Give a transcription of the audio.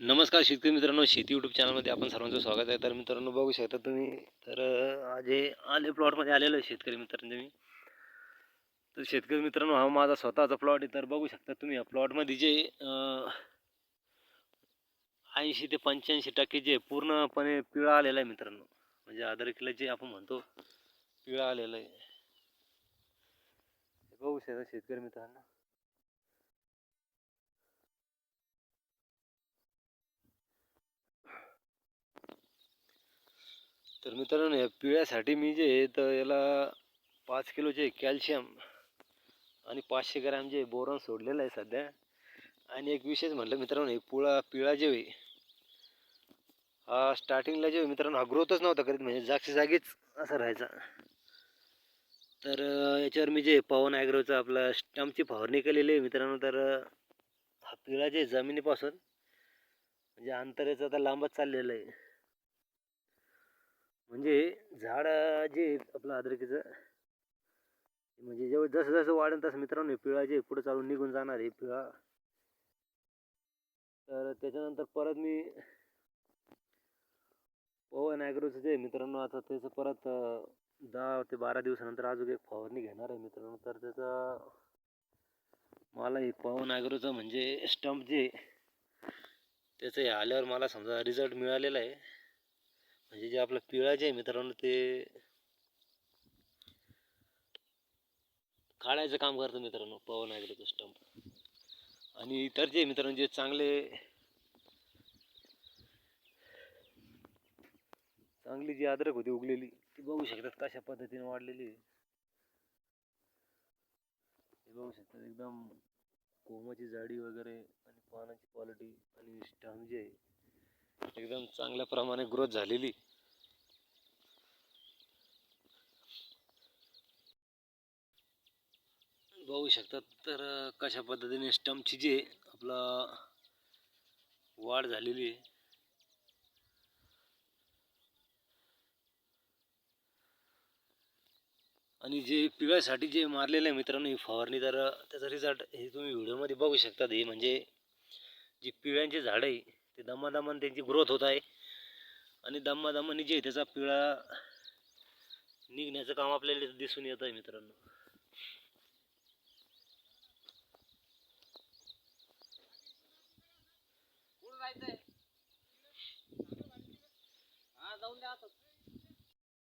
नमस्कार शेतकरी मित्रांनो शेती यूट्यूब चॅनलमध्ये आपण सर्वांचं स्वागत आहे. तर मित्रांनो बघू शकता तुम्ही तर जे आज आले प्लॉटमध्ये आलेलो आहे शेतकरी मित्रांनो मी. तर शेतकरी मित्रांनो हा माझा स्वतःचा प्लॉट आहे. तर बघू शकता तुम्ही या प्लॉटमध्ये जे ऐंशी ते पंच्याऐंशी टक्के जे पूर्णपणे पिळा आलेला आहे मित्रांनो. म्हणजे अद्रकीला जे आपण म्हणतो पिळा आलेला आहे. बघू शकता शेतकरी मित्रांनो. तर मित्रांनो या पिळ्यासाठी मी जे तर याला पाच किलोचे कॅल्शियम आणि पाचशे ग्रॅम जे बोरॉन सोडलेलं आहे सध्या. आणि एक विशेष म्हटलं मित्रांनो हे पुळा पिळा जे होई हा स्टार्टिंगला जे मित्रांनो हा ग्रोथच नव्हता करीत म्हणजे जागच्या जागीच असा राहायचा. तर याच्यावर मी जे पवन ॲग्रोचा आपला स्टम्पची फवारणी केलेली आहे मित्रांनो. तर हा पिळा जे जमिनीपासून म्हणजे अंतर याचं आता लांबच चाललेलं आहे. म्हणजे झाड जे आपलं अद्रकीचं म्हणजे जेव्हा जसं जसं वाढेल तसं मित्रांनो पिळा जे पुढे चालून निघून जाणार आहे पिळा. तर त्याच्यानंतर परत मी पवन ॲग्रोचं जे मित्रांनो आता त्याचं परत दहा ते बारा दिवसानंतर अजून एक फवारणी घेणार आहे मित्रांनो. तर त्याचा मला हे पवन ॲग्रोचं म्हणजे स्टंप जे त्याचं हे आल्यावर मला समजा रिझल्ट मिळालेला आहे. म्हणजे जे आपलं पिळा जे आहे मित्रांनो ते काढायचं काम करतं मित्रांनो पवन ॲग्रोचं स्टंप आणि इतर जे मित्रांनो जे चांगले चांगली जी अद्रक होती उगलेली ती बघू शकतात कशा पद्धतीने वाढलेली आहे. बघू शकतात एकदम कोमाची जाडी वगैरे आणि पानाची क्वालिटी आणि स्टॅम जे आहे. एकदम चांगल्या प्रमाणे ग्रोथ झालेली. बघू शकतात तर कशा पद्धतीने स्टम्पची जी आपला वाढ झालेली आहे. आणि जे पिवळ्यासाठी जे मारलेलं आहे मित्रांनो ही फवारणी तर त्याचा रिझल्ट हे तुम्ही व्हिडिओमध्ये बघू शकता हे म्हणजे जी पिवळ्यांची झाडं आहे ते दमादमान त्यांची ग्रोथ होत आहे. आणि दमादमाने जे आहे त्याचा पिळा निघण्याचं काम आपल्याला दिसून येत आहे मित्रांनो. जायचंय